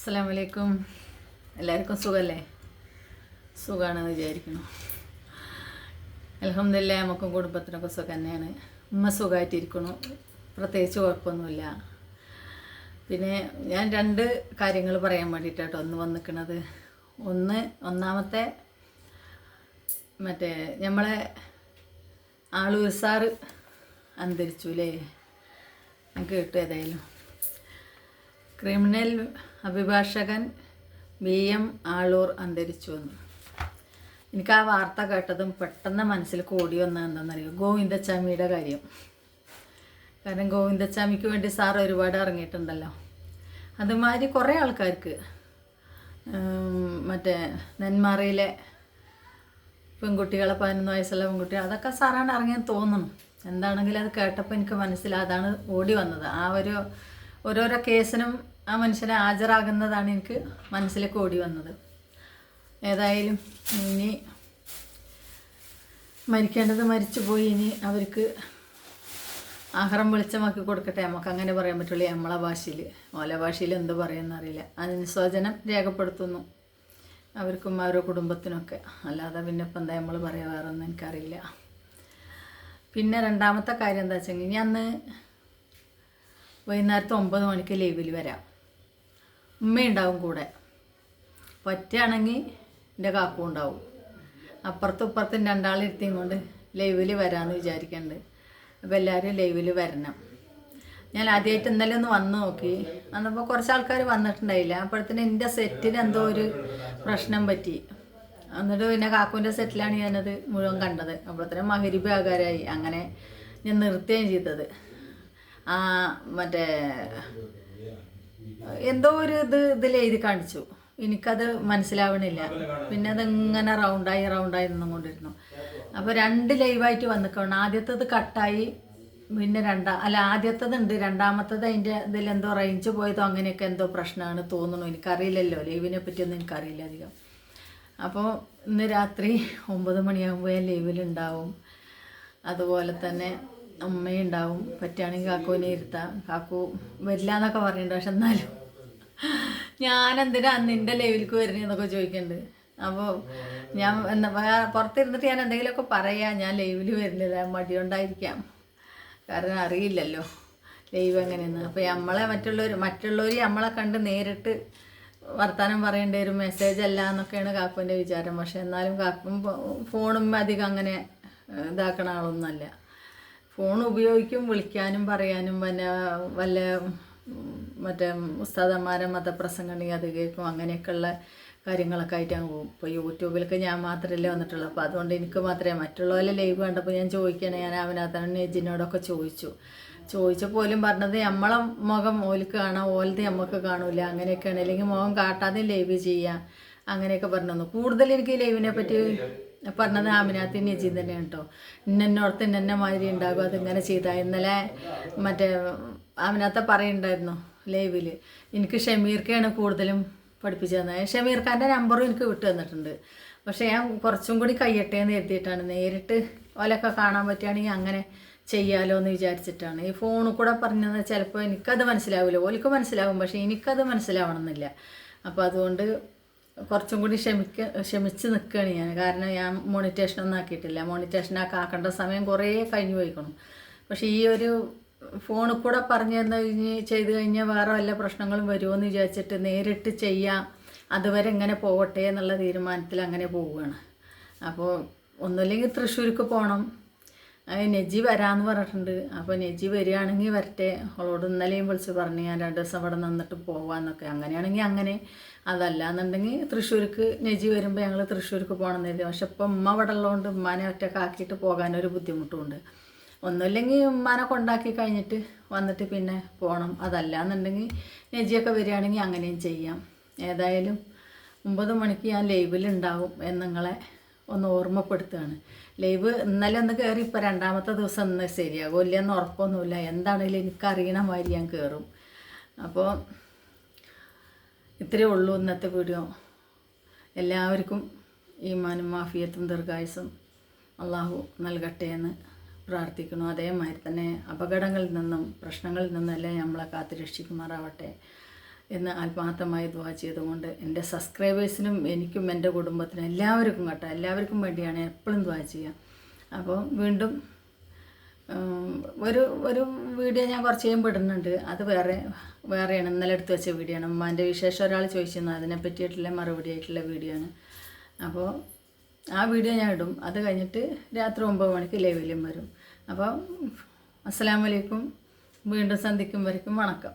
അസ്സാം വലൈക്കും എല്ലാവർക്കും സുഖമല്ലേ സുഖമാണെന്ന് വിചാരിക്കുന്നു. അലഹമില്ല നമുക്കും കുടുംബത്തിനൊക്കെ സുഖം തന്നെയാണ് ഉമ്മ സുഖമായിട്ടിരിക്കണു പ്രത്യേകിച്ച് കുഴപ്പമൊന്നുമില്ല. പിന്നെ ഞാൻ രണ്ട് കാര്യങ്ങൾ പറയാൻ വേണ്ടിയിട്ടാട്ടോ ഒന്ന് വന്നിക്കണത്. ഒന്ന് ഒന്നാമത്തെ മറ്റേ നമ്മളെ ആളൂർ സാറ് അന്തരിച്ചു അല്ലേ ഞാൻ കേട്ടു ഏതായാലും. ക്രിമിനൽ അഭിഭാഷകൻ ബി എം ആളൂർ അന്തരിച്ചു വന്നു. എനിക്ക് ആ വാർത്ത കേട്ടതും പെട്ടെന്ന് മനസ്സിൽ കൂടി വന്നത് എന്താണെന്നറിയോ? ഗോവിന്ദച്ചാമിയുടെ കാര്യം. കാരണം ഗോവിന്ദച്ചാമിക്ക് വേണ്ടി സാർ ഒരുപാട് ഇറങ്ങിയിട്ടുണ്ടല്ലോ. അതുമാതിരി കുറേ ആൾക്കാർക്ക് മറ്റേ നെന്മാറയിലെ പെൺകുട്ടികളെ പതിനൊന്ന് വയസ്സുള്ള പെൺകുട്ടികൾ അതൊക്കെ സാറാണ് ഇറങ്ങിയെന്ന് തോന്നുന്നു. എന്താണെങ്കിലും അത് കേട്ടപ്പോൾ എനിക്ക് മനസ്സിൽ അതാണ് ഓടി വന്നത്. ആ ഒരു ഓരോരോ കേസിനും ആ മനുഷ്യനെ ഹാജരാകുന്നതാണ് എനിക്ക് മനസ്സിലേക്ക് ഓടി വന്നത്. ഏതായാലും ഇനി മരിക്കേണ്ടത് മരിച്ചു പോയി ഇനി അവർക്ക് ആഹാരം വെളിച്ചമാക്കി കൊടുക്കട്ടെ. നമുക്ക് അങ്ങനെ പറയാൻ പറ്റുള്ളൂ നമ്മളെ ഭാഷയിൽ ഓല ഭാഷയിൽ എന്ത് പറയുമെന്ന് അറിയില്ല. സ്വജനം രേഖപ്പെടുത്തുന്നു അവർക്കും അവരുടെ കുടുംബത്തിനൊക്കെ. അല്ലാതെ പിന്നെ ഇപ്പം എന്താ നമ്മൾ പറയാ വേറൊന്നും എനിക്കറിയില്ല. പിന്നെ രണ്ടാമത്തെ കാര്യം എന്താ വെച്ചെങ്കിൽ ഞാൻ അന്ന് വൈകുന്നേരത്തെ ഒമ്പത് മണിക്ക് ലീവിൽ വരാം. ഉമ്മയുണ്ടാവും കൂടെ. പറ്റുകയാണെങ്കിൽ എന്റെ കാക്കും ഉണ്ടാവും. അപ്പുറത്തും ഇപ്പുറത്തും രണ്ടാളിരുത്തിയും കൊണ്ട് ലൈവിൽ വരാമെന്ന് വിചാരിക്കുന്നുണ്ട്. അപ്പോൾ എല്ലാവരും ലൈവിൽ വരണം. ഞാൻ ആദ്യമായിട്ട് ഇന്നലെ ഒന്ന് വന്ന് നോക്കി. വന്നപ്പോൾ കുറച്ച് ആൾക്കാർ വന്നിട്ടുണ്ടായില്ല. അപ്പോഴത്തേന് എന്റെ സെറ്റിന് എന്തോ ഒരു പ്രശ്നം പറ്റി. എന്നിട്ട് പിന്നെ കാക്കുവിന്റെ സെറ്റിലാണ് ഞാനത് മുഴുവൻ കണ്ടത്. അപ്പോഴത്തേനും മഹരിബ് ആകാരായി. അങ്ങനെ ഞാൻ നിർത്തുകയും ചെയ്തത്. മറ്റേ എന്തോ ഒരു ഇത് ഇതിൽ എഴുതി കാണിച്ചു. എനിക്കത് മനസ്സിലാവണില്ല. പിന്നെ അതിങ്ങനെ റൗണ്ടായി റൗണ്ടായി നിന്നുകൊണ്ടിരുന്നു. അപ്പോൾ രണ്ട് ലൈവായിട്ട് വന്നിക്കണം. ആദ്യത്തേത് കട്ടായി പിന്നെ രണ്ടാ അല്ല ആദ്യത്തേത് ഉണ്ട്. രണ്ടാമത്തത് അതിന്റെ എന്തോ റേഞ്ച് പോയതോ അങ്ങനെയൊക്കെ എന്തോ പ്രശ്നമാണ് തോന്നുന്നു. എനിക്കറിയില്ലല്ലോ. ലൈവിനെ പറ്റിയൊന്നും എനിക്കറിയില്ല അധികം. അപ്പോൾ ഇന്ന് രാത്രി ഒമ്പത് മണിയാകുമ്പോൾ ഞാൻ ലൈവിലുണ്ടാവും അതുപോലെ തന്നെ അമ്മയുണ്ടാവും പറ്റുകയാണെങ്കിൽ കാക്കുവിനെ ഇരുത്താം. കാക്കു വരില്ല എന്നൊക്കെ പറയുന്നുണ്ട് പക്ഷെ എന്നാലും. എന്തിനാ നിന്റെ ലൈവിലേക്ക് വരുന്നതെന്നൊക്കെ ചോദിക്കുന്നുണ്ട് അപ്പോൾ ഞാൻ എന്താ പുറത്തിരുന്നിട്ട് ഞാൻ എന്തെങ്കിലുമൊക്കെ പറയാം ഞാൻ ലൈവിൽ വരുന്നില്ല മടിയുണ്ടായിരിക്കാം. കാരണം അറിയില്ലല്ലോ ലൈവ് എങ്ങനെയെന്ന്. അപ്പോൾ നമ്മളെ മറ്റുള്ളവർ മറ്റുള്ളവർ നമ്മളെ കണ്ട് നേരിട്ട് വർത്തമാനം പറയേണ്ട ഒരു മെസ്സേജ് അല്ല എന്നൊക്കെയാണ് കാക്കുവിന്റെ വിചാരം. പക്ഷെ എന്നാലും കാക്കും ഫോണും അധികം അങ്ങനെ ഇതാക്കണ ആളൊന്നുമല്ല. ഫോൺ ഉപയോഗിക്കും വിളിക്കാനും പറയാനും പിന്നെ വല്ല മറ്റേ ഉസ്താദന്മാരെ മതപ്രസംഗം ഉണ്ടെങ്കിൽ അത് കേൾക്കും. അങ്ങനെയൊക്കെയുള്ള കാര്യങ്ങളൊക്കെ ആയിട്ട് അങ്ങ് പോകും. ഇപ്പോൾ യൂട്യൂബിലൊക്കെ ഞാൻ മാത്രമല്ലേ വന്നിട്ടുള്ളൂ. അപ്പോൾ അതുകൊണ്ട് എനിക്ക് മാത്രമേ മറ്റുള്ളവരെ ലൈവ് കണ്ടപ്പോൾ ഞാൻ ചോദിക്കണേ ഞാൻ അവനകത്താണ് നെജിനോടൊക്കെ ചോദിച്ചു. ചോദിച്ചപ്പോൾ പോലും പറഞ്ഞത് നമ്മളെ മുഖം ഓലിക്ക് കാണാം ഓലത് നമുക്ക് കാണൂല. അങ്ങനെയൊക്കെയാണ്. അല്ലെങ്കിൽ മുഖം കാട്ടാതെ ലൈവ് ചെയ്യാം. അങ്ങനെയൊക്കെ പറഞ്ഞു കൂടുതൽ എനിക്ക് ലൈവിനെ പറ്റി പറഞ്ഞത് ആമിനാത്തി നജീദ് തന്നെയാണ് കേട്ടോ. ഇന്നോർത്ത് ഇന്നെ മാതിരി ഉണ്ടാകും അതിങ്ങനെ ചെയ്താൽ ഇന്നലെ മറ്റേ ആമിനാത്ത പറയുണ്ടായിരുന്നു ലൈവിൽ എനിക്ക് ഷമീർക്കാണ് കൂടുതലും പഠിപ്പിച്ചു തന്നത് ഷമീർ ഖാന്റെ നമ്പറും എനിക്ക് വിട്ടു തന്നിട്ടുണ്ട്. പക്ഷേ ഞാൻ കുറച്ചും കൂടി കയ്യട്ടെ എന്ന് എഴുതിയിട്ടാണ് നേരിട്ട് ഓലൊക്കെ കാണാൻ പറ്റുകയാണെങ്കിൽ അങ്ങനെ ചെയ്യാലോ എന്ന് വിചാരിച്ചിട്ടാണ്. ഈ ഫോണിൽ കൂടെ പറഞ്ഞത് ചിലപ്പോൾ എനിക്കത് മനസ്സിലാവില്ല. ഓലിക്ക് മനസ്സിലാവും പക്ഷേ എനിക്കത് മനസ്സിലാവണമെന്നില്ല. അപ്പോൾ അതുകൊണ്ട് കുറച്ചും കൂടി ക്ഷമിക്ക ക്ഷമിച്ച് നിൽക്കുകയാണ് ഞാൻ. കാരണം ഞാൻ മോണിറ്റേഷൻ ഒന്നും ആക്കിയിട്ടില്ല. മോണിറ്റേഷൻ ആക്കേണ്ട സമയം കുറേ കഴിഞ്ഞു പോയിക്കണം. പക്ഷേ ഈ ഒരു ഫോണിൽ കൂടെ പറഞ്ഞു തന്നു കഴിഞ്ഞ് ചെയ്ത് കഴിഞ്ഞാൽ വേറെ വല്ല പ്രശ്നങ്ങളും വരുമോയെന്ന് വിചാരിച്ചിട്ട് നേരിട്ട് ചെയ്യാം. അതുവരെ ഇങ്ങനെ പോകട്ടെ എന്നുള്ള തീരുമാനത്തിൽ അങ്ങനെ പോവുകയാണ്. അപ്പോൾ ഒന്നുമില്ലെങ്കിൽ തൃശ്ശൂർക്ക് പോകണം. അത് നെജി വരാമെന്ന് പറഞ്ഞിട്ടുണ്ട്. അപ്പോൾ നെജി വരികയാണെങ്കിൽ വരട്ടെ. അവളോട് ഇന്നലെയും വിളിച്ച് പറഞ്ഞു ഞാൻ രണ്ട് ദിവസം ഇവിടെ നിന്നിട്ട് പോവാന്നൊക്കെ. അങ്ങനെയാണെങ്കിൽ അങ്ങനെ. അതല്ല എന്നുണ്ടെങ്കിൽ തൃശ്ശൂർക്ക് നെജി വരുമ്പോൾ ഞങ്ങൾ തൃശ്ശൂർക്ക് പോകണം എന്ന് കരുതി. പക്ഷെ ഇപ്പം ഉമ്മ ഇവിടെ ഉള്ളതുകൊണ്ട് ഉമ്മാനെ ഒറ്റക്കാക്കിയിട്ട് പോകാനൊരു ബുദ്ധിമുട്ടുമുണ്ട്. ഒന്നുമില്ലെങ്കിൽ ഉമ്മാനെ കൊണ്ടാക്കി കഴിഞ്ഞിട്ട് വന്നിട്ട് പിന്നെ പോകണം അതല്ല എന്നുണ്ടെങ്കിൽ നെജിയൊക്കെ വരികയാണെങ്കിൽ അങ്ങനെയും ചെയ്യാം. ഏതായാലും ഒമ്പത് മണിക്ക് ഞാൻ ലൈവിലുണ്ടാവും എന്ന് നിങ്ങളെ ഒന്ന് ഓർമ്മപ്പെടുത്തുകയാണ്. ലൈവ് ഇന്നലെ ഒന്ന് കയറി ഇപ്പോൾ രണ്ടാമത്തെ ദിവസം ഇന്ന് ശരിയാകും. ഇല്ലെന്ന് ഉറപ്പൊന്നുമില്ല. എന്താണെങ്കിലും എനിക്കറിയണ മാതിരി ഞാൻ കയറും അപ്പോൾ ഇത്രയേ ഉള്ളൂ ഇന്നത്തെ വീഡിയോ. എല്ലാവർക്കും ഈമാനും മാഫിയത്തും ദീർഘായുസും അള്ളാഹു നൽകട്ടെ എന്ന് പ്രാർത്ഥിക്കുന്നു. അതേമാതിരി തന്നെ അപകടങ്ങളിൽ നിന്നും പ്രശ്നങ്ങളിൽ നിന്നെല്ലാം നമ്മളെ കാത്തു രക്ഷിക്കുമാറാവട്ടെ എന്ന് ആത്മാർത്ഥമായി ദ്വാ ചെയ്തുകൊണ്ട് എന്റെ സബ്സ്ക്രൈബേഴ്സിനും എനിക്കും എന്റെ കുടുംബത്തിനും എല്ലാവർക്കും കേട്ടോ എല്ലാവർക്കും വേണ്ടിയാണ് എപ്പോഴും ദ്വാ ചെയ്യുക. അപ്പോൾ വീണ്ടും ഒരു ഒരു വീഡിയോ ഞാൻ കുറച്ച് കഴിയുമ്പോൾ ഇടുന്നുണ്ട്. അത് വേറെ വേറെയാണ്. ഇന്നലെ എടുത്ത് വെച്ച വീഡിയോ ആണ്. ഉമ്മാന്റെ വിശേഷം ഒരാൾ ചോദിച്ചിരുന്നു. അതിനെ പറ്റിയിട്ടുള്ള മറുപടി ആയിട്ടുള്ള വീഡിയോ ആണ്. അപ്പോൾ ആ വീഡിയോ ഞാൻ ഇടും. അത് കഴിഞ്ഞിട്ട് രാത്രി ഒമ്പത് മണിക്ക് ലൈവിലും വരും. അപ്പോൾ അസ്സാം വലൈക്കും വീണ്ടും സന്ധിക്കും. വരയ്ക്കും. വണക്കം.